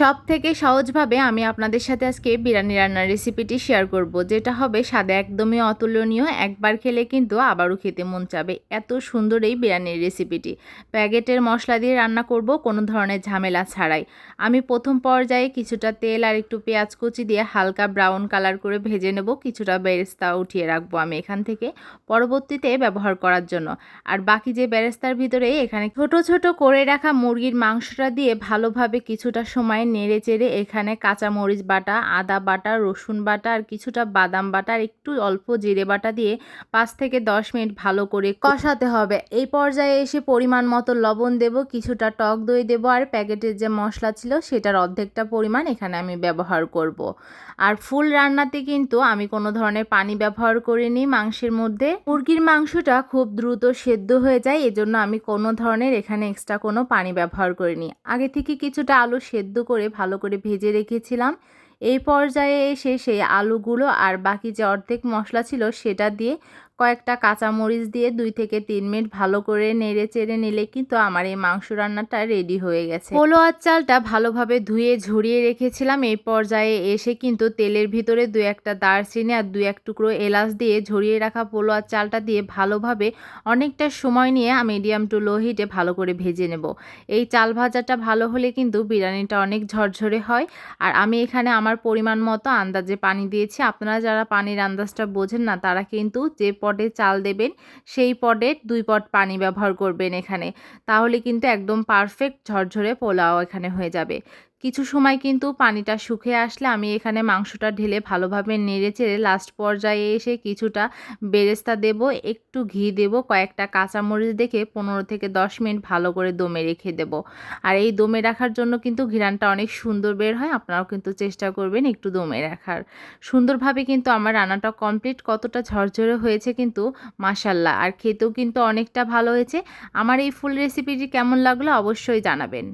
সব থেকে সহজভাবে আমি আপনাদের সাথে আজকে বিরিয়ানি রান্নার রেসিপিটি শেয়ার করব, যেটা হবে স্বাদে একদমই অতুলনীয়, একবার খেলে কিন্তু আবারও খেতে মন চাবে। এত সুন্দর এই বিরিয়ানির রেসিপিটি প্যাকেটের মশলা দিয়ে রান্না করব, কোনো ধরনের ঝামেলা ছাড়াই। আমি প্রথম পর্যায়ে কিছুটা তেল আর একটু পেঁয়াজ কুচি দিয়ে হালকা ব্রাউন কালার করে ভেজে নেব, কিছুটা বেরেস্তা উঠিয়ে রাখব আমি এখান থেকে পরবর্তীতে ব্যবহার করার জন্য। আর বাকি যে বেরেস্তার ভিতরে এখানে ছোট ছোট করে রাখা মুরগির মাংসটা দিয়ে ভালোভাবে কিছুটা সময় নেড়ে চেড়ে এখানে কাঁচামরিচ বাটা, আদা বাটা, রসুন বাটা আর কিছুটা বাদাম বাটা আর একটু অল্প জিরে বাটা দিয়ে পাঁচ থেকে দশ মিনিট ভালো করে কষাতে হবে। এই পর্যায়ে এসে পরিমাণ মতো লবণ দেব, কিছুটা টক দই দেব আর প্যাকেটের যে মশলা ছিল সেটার অর্ধেকটা পরিমাণ এখানে আমি ব্যবহার করব। আর ফুল রান্নাতে কিন্তু আমি কোনো ধরনের পানি ব্যবহার করিনি মাংসের মধ্যে। মুরগির মাংসটা খুব দ্রুত সেদ্ধ হয়ে যায়, এজন্য আমি কোনো ধরনের এখানে এক্সট্রা কোনো পানি ব্যবহার করিনি। আগে থেকে কিছুটা আলু সেদ্ধ করে ভালো করে ভেজে রেখেছিলাম। এই পর্যায়ে এসে সেই আলুগুলো আর বাকি যে অর্ধেক মশলা ছিল সেটা দিয়ে কয়েকটা কাঁচামরিচ দিয়ে দুই থেকে তিন মিনিট ভালো করে নেড়ে চেড়ে নিলে কিন্তু আমার এই মাংস রান্নাটা রেডি হয়ে গেছে। পোলোয়ার চালটা ভালোভাবে ধুয়ে ঝরিয়ে রেখেছিলাম। এই পর্যায়ে এসে কিন্তু তেলের ভিতরে দু একটা দারচিনি আর দু এক টুকরো এলাচ দিয়ে ঝরিয়ে রাখা পোলোয়ার চালটা দিয়ে ভালোভাবে অনেকটা সময় নিয়ে আমি মিডিয়াম টু লো হিটে ভালো করে ভেজে নেব। এই চাল ভাজাটা ভালো হলে কিন্তু বিরিয়ানিটা অনেক ঝরঝরে হয়। আর আমি এখানে আমার পরিমাণ মতো আন্দাজে পানি দিয়েছি। আপনারা যারা পানির আন্দাজটা বোঝেন না, তারা কিন্তু যে পটে চাল দেবেন, সেই পটে দুই পট পানি ব্যবহার করবেন এখানে। তাহলে কিন্তু একদম পারফেক্ট ঝরঝরে পোলাও এখানে হয়ে যাবে। কিছু সময় কিন্তু পানিটা শুকিয়ে আসলে আমি এখানে মাংসটা ঢেলে ভালোভাবে নেড়ে চেড়ে লাস্ট পর্যায়ে এসে কিছুটা বেরেস্তা দেব, একটু ঘি দেব, কয়েকটা কাঁচামরিচ দেখে পনেরো থেকে দশ মিনিট ভালো করে দমে রেখে দেব। আর এই দমে রাখার জন্য কিন্তু ঘিরানটা অনেক সুন্দর বের হয়, আপনারাও কিন্তু চেষ্টা করবেন একটু দমে রাখার। সুন্দরভাবে কিন্তু আমার রান্নাটা কমপ্লিট কতটা ঝরঝরে হয়েছে কিন্তু মাসাল্লাহ আর খেতেও কিন্তু অনেকটা ভালো হয়েছে। আমার এই ফুল রেসিপিটি কেমন লাগল অবশ্যই জানাবেন।